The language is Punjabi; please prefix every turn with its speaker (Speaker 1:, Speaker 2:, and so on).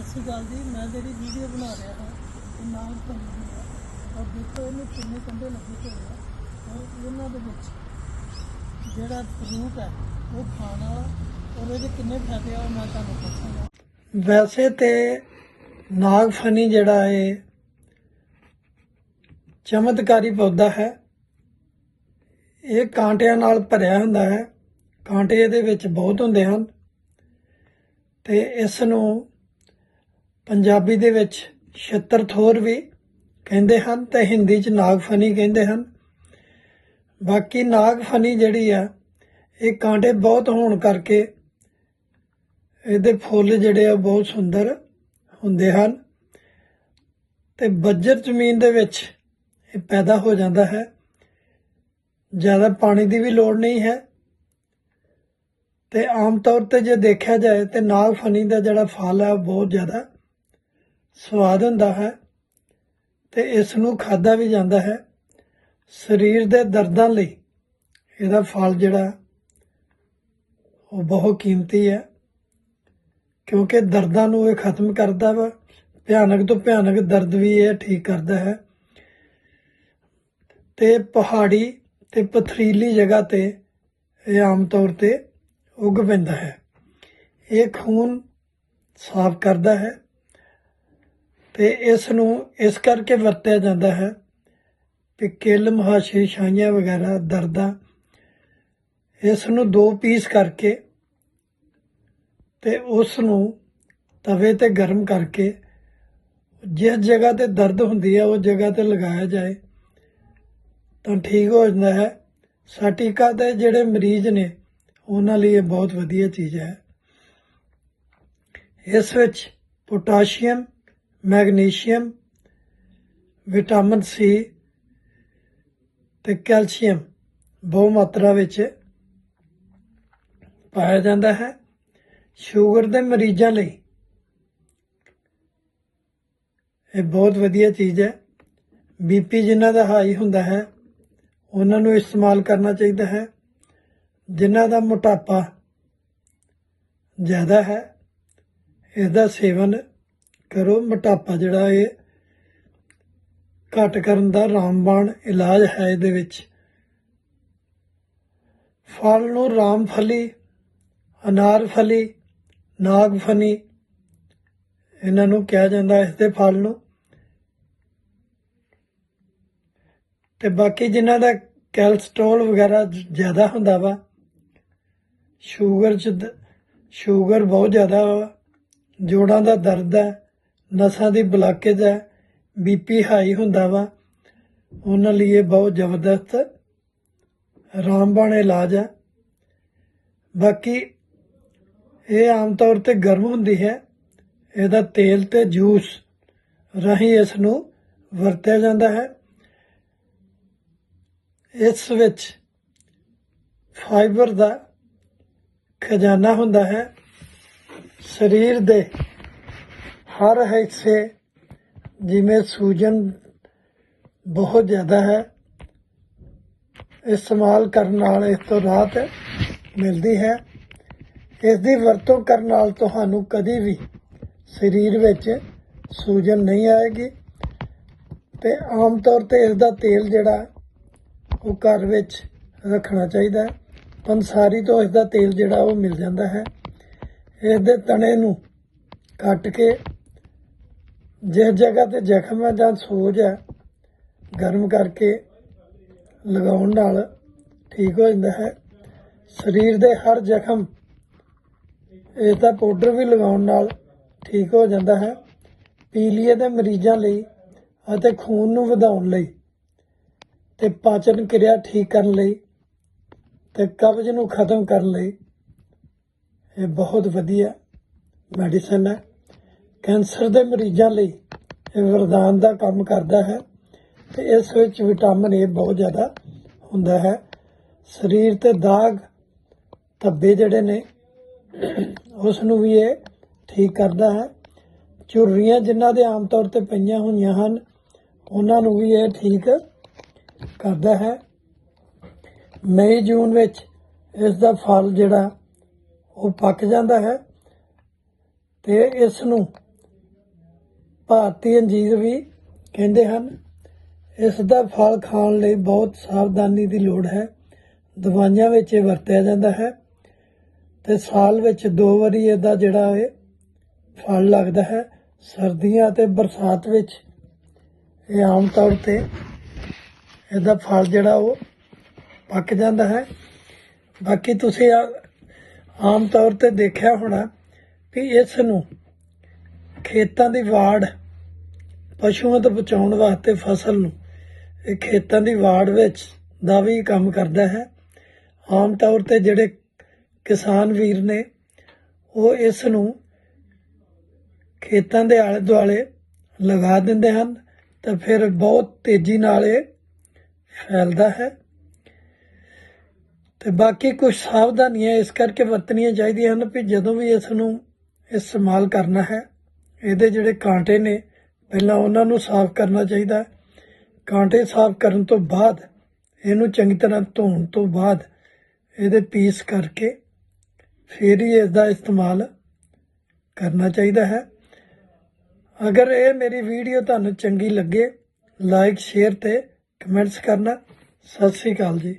Speaker 1: ਸਤਿ ਸ਼੍ਰੀ ਅਕਾਲ ਜੀ, ਮੈਂ ਜਿਹੜੀ ਵੀਡੀਓ ਬਣਾ ਰਿਹਾ ਹਾਂ, ਇਹ ਨਾਮ ਭੰਗੀ ਦੀ ਹੈ। ਔਰ ਦੇਖੋ, ਇਹਨੂੰ ਕਿੰਨੇ ਕੰਡੇ ਲੱਗੇ ਹੋਏ ਆ। ਔਰ ਇਹਨਾਂ ਦੇ ਵਿੱਚ ਜਿਹੜਾ ਫਰੂਟ ਹੈ, ਉਹ ਖਾਣ ਵਾਲਾ ਔਰ ਇਹਦੇ ਕਿੰਨੇ ਫਾਇਦੇ ਆ ਮੈਂ ਤੁਹਾਨੂੰ ਦੱਸਾਂਗਾ। ਵੈਸੇ ਤੇ ਨਾਗਫਨੀ ਜਿਹੜਾ ਹੈ, ਚਮਤਕਾਰੀ ਪੌਦਾ ਹੈ। ਇਹ ਕਾਂਟਿਆਂ ਨਾਲ ਭਰਿਆ ਹੁੰਦਾ ਹੈ। ਕਾਂਟੇ ਇਹਦੇ ਵਿੱਚ ਬਹੁਤ ਹੁੰਦੇ ਹਨ। ਤੇ ਇਸ ਨੂੰ ਪੰਜਾਬੀ ਦੇ ਵਿੱਚ ਛਤਰਥੋਰ ਵੀ ਕਹਿੰਦੇ ਹਨ ਤੇ ਹਿੰਦੀ ਚ ਨਾਗਫਨੀ ਕਹਿੰਦੇ ਹਨ। ਬਾਕੀ ਨਾਗਫਨੀ ਜਿਹੜੀ ਆ, ਇਹ ਕਾਂਟੇ ਬਹੁਤ ਹੋਣ ਕਰਕੇ ਇਹਦੇ ਫੁੱਲ ਜਿਹੜੇ ਆ ਬਹੁਤ ਸੁੰਦਰ ਹੁੰਦੇ ਹਨ ਤੇ ਬੱਜਰ ਜ਼ਮੀਨ ਦੇ ਵਿੱਚ ਇਹ ਪੈਦਾ ਹੋ ਜਾਂਦਾ ਹੈ। ਜ਼ਿਆਦਾ ਪਾਣੀ ਦੀ ਵੀ ਲੋੜ ਨਹੀਂ ਹੈ ਤੇ ਆਮ ਤੌਰ ਤੇ ਜੇ ਦੇਖਿਆ ਜਾਏ ਤੇ ਨਾਗਫਨੀ ਦਾ ਜਿਹੜਾ ਫਲ ਹੈ ਉਹ ਬਹੁਤ ਜ਼ਿਆਦਾ ਸਵਾਦ ਹੁੰਦਾ ਹੈ ਤੇ ਇਸ ਨੂੰ ਖਾਦਾ ਵੀ ਜਾਂਦਾ ਹੈ। ਸਰੀਰ ਦੇ ਦਰਦਾਂ ਲਈ ਇਹਦਾ ਫਲ ਜਿਹੜਾ, ਉਹ ਬਹੁਤ ਕੀਮਤੀ ਹੈ, ਕਿਉਂਕਿ ਦਰਦਾਂ ਨੂੰ ਇਹ ਖਤਮ ਕਰਦਾ ਵਾ। ਭਿਆਨਕ ਤੋਂ ਭਿਆਨਕ ਦਰਦ ਵੀ ਇਹ ਠੀਕ ਕਰਦਾ ਹੈ। ਤੇ ਪਹਾੜੀ ਤੇ ਪਥਰੀਲੀ ਜਗ੍ਹਾ ਤੇ ਇਹ ਆਮ ਤੌਰ ਤੇ ਉੱਗ ਪੈਂਦਾ ਹੈ। ਇਹ ਖੂਨ ਸਾਫ਼ ਕਰਦਾ ਹੈ ਤੇ ਇਸ ਨੂੰ ਇਸ ਕਰਕੇ ਵਰਤਿਆ ਜਾਂਦਾ ਹੈ ਕਿ ਕਿਲ ਮਹਾਸ਼ੇ ਛਾਈਆਂ ਵਗੈਰਾ ਦਰਦਾਂ ਇਸ ਨੂੰ ਦੋ ਪੀਸ ਕਰਕੇ ਤੇ ਉਸ ਨੂੰ ਤਵੇ ਤੇ ਗਰਮ ਕਰਕੇ ਜਿਸ ਜਗ੍ਹਾ ਤੇ ਦਰਦ ਹੁੰਦੀ ਹੈ ਉਹ ਜਗ੍ਹਾ ਤੇ ਲਗਾਇਆ ਜਾਏ, ਤਾਂ ਠੀਕ ਹੋ ਜਾਂਦਾ ਹੈ। ਸਾਟਿਕਾ ਦੇ ਜਿਹੜੇ ਮਰੀਜ਼ ਨੇ, ਉਹਨਾਂ ਲਈ ਇਹ ਬਹੁਤ ਵਧੀਆ ਚੀਜ਼ ਹੈ। ਇਸ ਵਿੱਚ ਪੋਟਾਸ਼ੀਅਮ ਮੈਗਨੀਸ਼ੀਅਮ, ਵਿਟਾਮਿਨ ਸੀ ਤੇ ਕੈਲਸ਼ੀਅਮ ਬਹੁ ਮਾਤਰਾ ਵਿੱਚ ਪਾਇਆ ਜਾਂਦਾ ਹੈ। ਸ਼ੂਗਰ ਦੇ ਮਰੀਜ਼ਾਂ ਲਈ ਇਹ ਬਹੁਤ ਵਧੀਆ ਚੀਜ਼ ਹੈ। ਬੀਪੀ ਜਿਨ੍ਹਾਂ ਦਾ ਹਾਈ ਹੁੰਦਾ ਹੈ, ਉਹਨਾਂ ਨੂੰ ਇਸਤੇਮਾਲ ਕਰਨਾ ਚਾਹੀਦਾ ਹੈ। ਜਿਨ੍ਹਾਂ ਦਾ ਮੋਟਾਪਾ ਜ਼ਿਆਦਾ ਹੈ ਇਸ ਦਾ ਸੇਵਨ ਕਰੋ ਮੋਟਾਪਾ ਜਿਹੜਾ ਇਹ ਘਟ ਕਰਨ ਦਾ ਰਾਮਬਾਣ ਇਲਾਜ ਹੈ ਇਹਦੇ ਵਿੱਚ। ਫਲ ਨੂੰ ਰਾਮਫਲੀ ਅਨਾਰਫਲੀ ਨਾਗਫਨੀ ਇਹਨਾਂ ਨੂੰ ਕਿਹਾ ਜਾਂਦਾ ਇਸ ਦੇ ਫਲ ਨੂੰ। ਤੇ ਬਾਕੀ ਜਿਨ੍ਹਾਂ ਦਾ ਕੈਲਸਟ੍ਰੋਲ ਵਗੈਰਾ ਜ਼ਿਆਦਾ ਹੁੰਦਾ ਵਾ, ਸ਼ੂਗਰ ਚ ਦ- ਸ਼ੂਗਰ ਬਹੁਤ ਜ਼ਿਆਦਾ ਵਾ, ਜੋੜਾਂ ਦਾ ਦਰਦ ਹੈ ਨਸਾਂ ਦੀ ਬਲਾਕੇਜ ਹੈ ਬੀਪੀ ਹਾਈ ਹੁੰਦਾ ਵਾ। ਉਹਨਾਂ ਲਈ ਇਹ ਬਹੁਤ ਜ਼ਬਰਦਸਤ, ਰਾਮਬਾਣ ਇਲਾਜ ਹੈ। ਬਾਕੀ ਇਹ ਆਮ ਤੌਰ ਤੇ ਗਰਮ ਹੁੰਦੀ ਹੈ। ਇਹਦਾ ਤੇਲ ਤੇ ਜੂਸ ਰਾਹੀਂ ਇਸ ਨੂੰ ਵਰਤਿਆ ਜਾਂਦਾ ਹੈ। ਇਸ ਵਿੱਚ ਫਾਈਬਰ ਦਾ ਖਜ਼ਾਨਾ ਹੁੰਦਾ ਹੈ। ਸਰੀਰ ਦੇ ਹਰ ਹਿੱਸੇ ਜਿਵੇਂ ਸੂਜਨ ਬਹੁਤ ਜ਼ਿਆਦਾ ਹੈ, ਇਸਤੇਮਾਲ ਕਰਨ ਨਾਲ ਇਸ ਤੋਂ ਰਾਹਤ ਮਿਲਦੀ ਹੈ। ਇਸ ਦੀ ਵਰਤੋਂ ਕਰਨ ਨਾਲ ਤੁਹਾਨੂੰ ਕਦੀ ਵੀ ਸਰੀਰ ਵਿੱਚ ਸੂਜਨ ਨਹੀਂ ਆਏਗੀ ਤੇ ਆਮ ਤੌਰ ਤੇ ਇਸ ਦਾ ਤੇਲ ਜਿਹੜਾ ਉਹ ਘਰ ਵਿੱਚ ਰੱਖਣਾ ਚਾਹੀਦਾ ਹੈ। ਪੰਸਾਰੀ ਤੋਂ ਇਸ ਦਾ ਤੇਲ ਜਿਹੜਾ ਉਹ ਮਿਲ ਜਾਂਦਾ ਹੈ। ਇਸ ਦੇ ਤਣੇ ਨੂੰ ਕੱਟ ਕੇ ਜਿਸ ਜਗ੍ਹਾ ਤੇ ਜ਼ਖਮ ਹੈ ਜਾਂ ਸੋਜ ਹੈ, ਗਰਮ ਕਰਕੇ ਲਗਾਉਣ ਨਾਲ ਠੀਕ ਹੋ ਜਾਂਦਾ ਹੈ। ਸਰੀਰ ਦੇ ਹਰ ਜ਼ਖਮ ਇਸ ਦਾ ਪਾਊਡਰ ਵੀ ਲਗਾਉਣ ਨਾਲ ਠੀਕ ਹੋ ਜਾਂਦਾ ਹੈ। ਪੀਲੀਏ ਦੇ ਮਰੀਜ਼ਾਂ ਲਈ ਅਤੇ ਖੂਨ ਨੂੰ ਵਧਾਉਣ ਲਈ ਤੇ ਪਾਚਨ ਕਿਰਿਆ ਠੀਕ ਕਰਨ ਲਈ ਤੇ ਕਬਜ਼ ਨੂੰ ਖਤਮ ਕਰਨ ਲਈ ਇਹ ਬਹੁਤ ਵਧੀਆ ਮੈਡੀਸਨ ਹੈ। ਕੈਂਸਰ ਦੇ ਮਰੀਜ਼ਾਂ ਲਈ ਇਹ ਵਰਦਾਨ ਦਾ ਕੰਮ ਕਰਦਾ ਹੈ ਤੇ ਇਸ ਵਿੱਚ ਵਿਟਾਮਿਨ ਏ ਬਹੁਤ ਜ਼ਿਆਦਾ ਹੁੰਦਾ ਹੈ। ਸਰੀਰ ਤੇ ਦਾਗ ਧੱਬੇ ਜਿਹੜੇ ਨੇ ਉਸ ਨੂੰ ਵੀ ਇਹ ਠੀਕ ਕਰਦਾ ਹੈ। ਝੁਰੜੀਆਂ ਜਿਨ੍ਹਾਂ ਦੇ ਆਮ ਤੌਰ ਤੇ ਪਈਆਂ ਹੋਈਆਂ ਹਨ, ਉਹਨਾਂ ਨੂੰ ਵੀ ਇਹ ਠੀਕ ਕਰਦਾ ਹੈ। ਮਈ ਜੂਨ ਵਿੱਚ ਇਸ ਦਾ ਫਲ ਜਿਹੜਾ, ਉਹ ਪੱਕ ਜਾਂਦਾ ਹੈ ਤੇ ਇਸ ਨੂੰ ਭਾਰਤੀ ਅੰਜੀਰ ਵੀ ਕਹਿੰਦੇ ਹਨ, ਇਸ ਦਾ ਫਲ ਖਾਣ ਲਈ ਬਹੁਤ ਸਾਵਧਾਨੀ ਦੀ ਲੋੜ ਹੈ। ਦਵਾਈਆਂ ਵਿੱਚ ਇਹ ਵਰਤਿਆ ਜਾਂਦਾ ਹੈ ਤੇ ਸਾਲ ਵਿੱਚ ਦੋ ਵਾਰੀ ਇਹਦਾ ਜਿਹੜਾ ਹੈ ਫਲ ਲੱਗਦਾ ਹੈ। ਸਰਦੀਆਂ ਅਤੇ ਬਰਸਾਤ ਵਿੱਚ ਇਹ ਆਮ ਤੌਰ ਤੇ ਇਹਦਾ ਫਲ ਜਿਹੜਾ ਉਹ ਪੱਕ ਜਾਂਦਾ ਹੈ। ਬਾਕੀ ਤੁਸੀਂ ਆ- ਆਮ ਤੌਰ ਤੇ ਦੇਖਿਆ ਹੋਣਾ ਵੀ ਇਸ ਨੂੰ ਖੇਤਾਂ ਦੀ ਵਾੜ ਪਸ਼ੂਆਂ ਤੋਂ ਬਚਾਉਣ ਵਾਸਤੇ ਫਸਲ ਨੂੰ, ਇਹ ਖੇਤਾਂ ਦੀ ਵਾੜ ਵਿੱਚ ਦਾ ਵੀ ਕੰਮ ਕਰਦਾ ਹੈ। ਆਮ ਤੌਰ ਤੇ ਜਿਹੜੇ ਕਿਸਾਨ ਵੀਰ ਨੇ, ਉਹ ਇਸ ਨੂੰ ਖੇਤਾਂ ਦੇ ਆਲੇ ਦੁਆਲੇ ਲਗਾ ਦਿੰਦੇ ਹਨ ਤਾਂ ਫਿਰ ਬਹੁਤ ਤੇਜ਼ੀ ਨਾਲ ਇਹ ਫੈਲਦਾ ਹੈ। ਤੇ ਬਾਕੀ ਕੁਝ ਸਾਵਧਾਨੀਆਂ ਇਸ ਕਰਕੇ ਵਰਤਣੀਆਂ ਚਾਹੀਦੀਆਂ ਹਨ ਵੀ ਜਦੋਂ ਵੀ ਇਸ ਨੂੰ ਇਸਤੇਮਾਲ ਕਰਨਾ ਹੈ ਇਹਦੇ ਜਿਹੜੇ ਕਾਂਟੇ ਨੇ, ਪਹਿਲਾਂ ਉਹਨਾਂ ਨੂੰ ਸਾਫ਼ ਕਰਨਾ ਚਾਹੀਦਾ ਕਾਂਟੇ ਸਾਫ਼ ਕਰਨ ਤੋਂ ਬਾਅਦ, ਇਹਨੂੰ ਚੰਗੀ ਤਰ੍ਹਾਂ ਧੋਣ ਤੋਂ ਬਾਅਦ ਇਹਦੇ ਪੀਸ ਕਰਕੇ ਫਿਰ ਹੀ ਇਸ ਦਾ ਇਸਤੇਮਾਲ ਕਰਨਾ ਚਾਹੀਦਾ ਹੈ। ਅਗਰ ਇਹ ਮੇਰੀ ਵੀਡੀਓ ਤੁਹਾਨੂੰ ਚੰਗੀ ਲੱਗੇ ਲਾਈਕ ਸ਼ੇਅਰ ਤੇ ਕਮੈਂਟਸ ਕਰਨਾ। ਸਤਿ ਸ੍ਰੀ ਅਕਾਲ ਜੀ।